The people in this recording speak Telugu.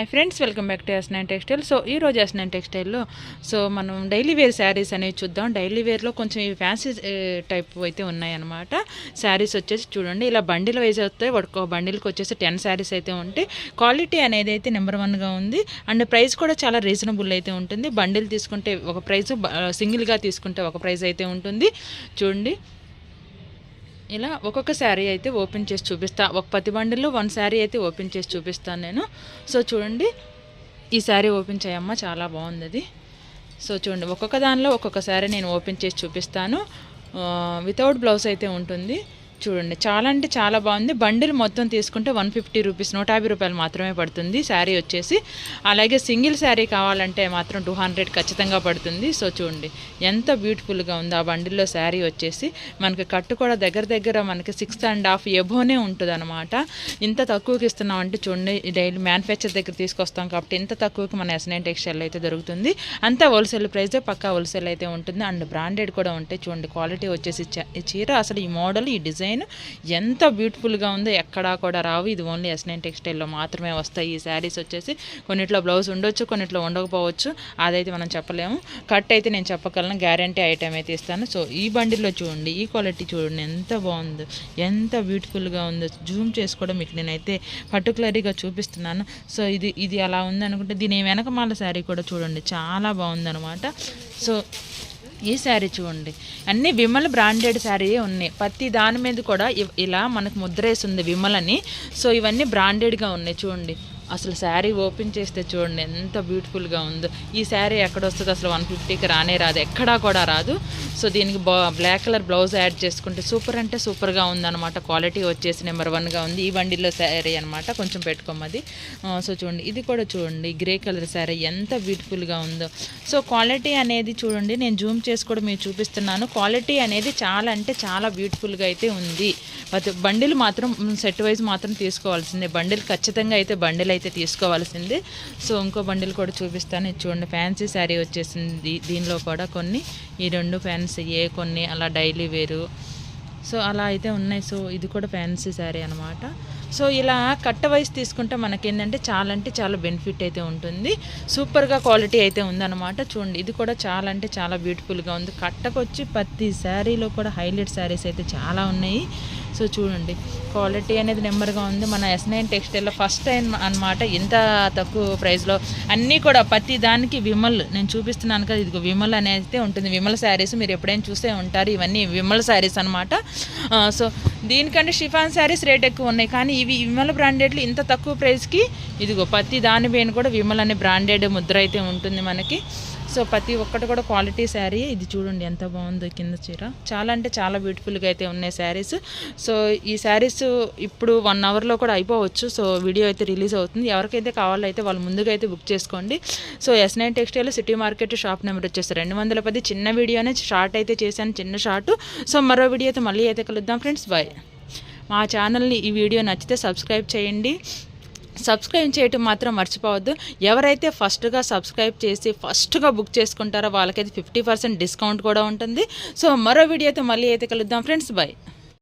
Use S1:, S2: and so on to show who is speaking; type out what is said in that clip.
S1: Hi friends welcome back to S textile so ఈ రోజు ఎస్ టెక్స్టైల్లో సో మనం డైలీ వేర్ శారీస్ అనేవి చూద్దాం. డైలీ వేర్లో కొంచెం ఈ ఫ్యాన్సీ టైప్ అయితే ఉన్నాయన్నమాట. శారీస్ వచ్చేసి చూడండి ఇలా బండిల్ వైజ్ వస్తాయి ఒక బండిల్కి వచ్చేసి టెన్ శారీస్ అయితే ఉంటాయి. క్వాలిటీ అనేది అయితే నెంబర్ వన్గా ఉంది. అండ్ ప్రైస్ కూడా చాలా రీజనబుల్ అయితే ఉంటుంది. బండిల్ తీసుకుంటే ఒక ప్రైస్ సింగిల్గా తీసుకుంటే ఒక ప్రైస్ అయితే ఉంటుంది. చూడండి. ఇలా ఒక్కొక్క శారీ అయితే ఓపెన్ చేసి చూపిస్తా. ఒక పది బండిల్లో వన్ శారీ అయితే ఓపెన్ చేసి చూపిస్తాను నేను. సో చూడండి. ఈ శారీ ఓపెన్ చేయమ్మా చాలా బాగుంది అది సో చూడండి. ఒక్కొక్క దానిలో ఒక్కొక్క శారీ నేను ఓపెన్ చేసి చూపిస్తాను. వితౌట్ బ్లౌజ్ అయితే ఉంటుంది. చూడండి చాలా అంటే చాలా బాగుంది. బండిల్ మొత్తం తీసుకుంటే వన్ ఫిఫ్టీ రూపీస్ నూట యాభై రూపాయలు మాత్రమే పడుతుంది. శారీ వచ్చేసి అలాగే సింగిల్ శారీ కావాలంటే మాత్రం టూ హండ్రెడ్ ఖచ్చితంగా పడుతుంది. సో చూడండి ఎంత బ్యూటిఫుల్గా ఉంది ఆ బండిల్లో శారీ వచ్చేసి. మనకి కట్టు కూడా దగ్గర దగ్గర మనకి సిక్స్ అండ్ హాఫ్ ఎబోనే ఉంటుంది అనమాట ఇంత తక్కువకి ఇస్తున్నాం అంటే చూడండి డైలీ మ్యానుఫ్యాక్చర్ దగ్గర తీసుకొస్తాం కాబట్టి ఇంత తక్కువకి మన ఎస్ టెక్స్టైల్ అయితే దొరుకుతుంది. అంతా హోల్సేల్ ప్రైజే పక్కా హోల్సేల్ అయితే ఉంటుంది. అండ్ బ్రాండెడ్ కూడా ఉంటాయి చూడండి క్వాలిటీ వచ్చేసి చీర అసలు ఈ మోడల్ ఈ డిజైన్ ఎంత బ్యూటిఫుల్గా ఉందో ఎక్కడా కూడా రావు. ఇది ఓన్లీ ఎస్ నైన్ టెక్స్టైల్లో మాత్రమే వస్తాయి. ఈ శారీస్ వచ్చేసి కొన్నిట్లో బ్లౌజ్ ఉండొచ్చు కొన్నిట్లో ఉండకపోవచ్చు. అదైతే మనం చెప్పలేము. కట్ అయితే నేను చెప్పగలను. గ్యారంటీ ఐటమ్ అయితే ఇస్తాను సో ఈ బండిల్లో చూడండి. ఈ క్వాలిటీ చూడండి. ఎంత బాగుందో. ఎంత బ్యూటిఫుల్గా ఉందో. జూమ్ చేసి కూడా మీకు నేనైతే పర్టికులర్గా చూపిస్తున్నాను. సో ఇది ఇది అలా ఉందనుకుంటే దీని వెనకమాల శారీ కూడా చూడండి. చాలా బాగుందనమాట సో ఈ శారీ చూడండి. అన్ని విమల్ బ్రాండెడ్ శారీ ఉన్నాయి. ప్రతి దాని మీద కూడా ఇలా మనకు ముద్రేసి ఉంది విమల్ అని సో ఇవన్నీ బ్రాండెడ్గా ఉన్నాయి చూడండి. అసలు శారీ ఓపెన్ చేస్తే చూడండి ఎంత బ్యూటిఫుల్గా ఉందో. ఈ శారీ ఎక్కడ వస్తుంది అసలు వన్ ఫిఫ్టీకి రానే రాదు ఎక్కడా కూడా రాదు. సో దీనికి బ్లాక్ కలర్ బ్లౌజ్ యాడ్ చేసుకుంటే సూపర్ అంటే సూపర్గా ఉందన్నమాట. క్వాలిటీ వచ్చేసి నెంబర్ వన్గా ఉంది. ఈ బండిలో శారీ అనమాట కొంచెం పెట్టుకోమది. సో చూడండి ఇది కూడా చూడండి గ్రే కలర్ శారీ ఎంత బ్యూటిఫుల్గా ఉందో. సో క్వాలిటీ అనేది చూడండి నేను జూమ్ చేసి కూడా మీకు చూపిస్తున్నాను. క్వాలిటీ అనేది చాలా అంటే చాలా బ్యూటిఫుల్గా అయితే ఉంది. బండిలు మాత్రం సెట్ వైజ్ మాత్రం తీసుకోవాల్సిందే. బండిల్ ఖచ్చితంగా అయితే బండిల్ అయితే తీసుకోవాల్సిందే. సో ఇంకో బండిల్ కూడా చూపిస్తాను. ఇది చూడండి ఫ్యాన్సీ శారీ వచ్చేసింది. దీనిలో కూడా కొన్ని ఈ రెండు ఫ్యాన్సీ ఏ కొన్ని అలా డైలీ వేరు. సో అలా అయితే ఉన్నాయి. సో ఇది కూడా ఫ్యాన్సీ శారీ అనమాట సో ఇలా కట్ట వైస్ తీసుకుంటే మనకేంటంటే చాలా అంటే చాలా బెనిఫిట్ అయితే ఉంటుంది. సూపర్గా క్వాలిటీ అయితే ఉందన్నమాట. చూడండి ఇది కూడా చాలా అంటే చాలా బ్యూటిఫుల్గా ఉంది. కట్టకొచ్చి ప్రతి శారీలో కూడా హైలైట్ శారీస్ అయితే చాలా ఉన్నాయి. సో చూడండి క్వాలిటీ అనేది నెంబర్గా ఉంది. మన ఎస్ నైన్ టెక్స్టైల్లో ఫస్ట్ టైం అనమాట ఇంత తక్కువ ప్రైస్లో అన్నీ కూడా ప్రతి దానికి విమల్ నేను చూపిస్తున్నాను కదా ఇదిగో విమల్ అనేది ఉంటుంది. విమల్ శారీస్ మీరు ఎప్పుడైనా చూసే ఉంటారు. ఇవన్నీ విమల్ శారీస్ అనమాట సో దీనికంటే షిఫాన్ శారీస్ రేట్ ఎక్కువ ఉన్నాయి. కానీ ఇవి విమల్ బ్రాండెడ్లు ఇంత తక్కువ ప్రైస్కి ఇదిగో ప్రతి దాని పైన కూడా విమల్ అనే బ్రాండెడ్ ముద్ర అయితే ఉంటుంది మనకి. సో ప్రతి ఒక్కటి కూడా క్వాలిటీ శారీ. ఇది చూడండి ఎంత బాగుందో కింద చీర. చాలా అంటే చాలా బ్యూటిఫుల్గా అయితే ఉన్నాయి శారీస్. సో ఈ శారీస్ ఇప్పుడు వన్ అవర్లో కూడా అయిపోవచ్చు. సో వీడియో అయితే రిలీజ్ అవుతుంది. ఎవరికైతే కావాలో అయితే వాళ్ళు ముందుగా అయితే బుక్ చేసుకోండి. So S nine textile city market shop number వచ్చేసి రెండు వందల పది. చిన్న వీడియోనే షార్ట్ అయితే చేశాను చిన్న షార్ట్ సో మరో వీడియో అయితే మళ్ళీ అయితే కలుద్దాం ఫ్రెండ్స్ బాయ్ మా ఛానల్ని ఈ వీడియో నచ్చితే సబ్స్క్రైబ్ చేయండి. సబ్స్క్రైబ్ చేయటం మాత్రం మర్చిపోవద్దు. ఎవరైతే ఫస్ట్గా సబ్స్క్రైబ్ చేసి ఫస్ట్గా బుక్ చేసుకుంటారో వాళ్ళకైతే ఫిఫ్టీ పర్సెంట్ డిస్కౌంట్ కూడా ఉంటుంది. సో మరో వీడియోతో మళ్ళీ అయితే కలుద్దాం. Friends bye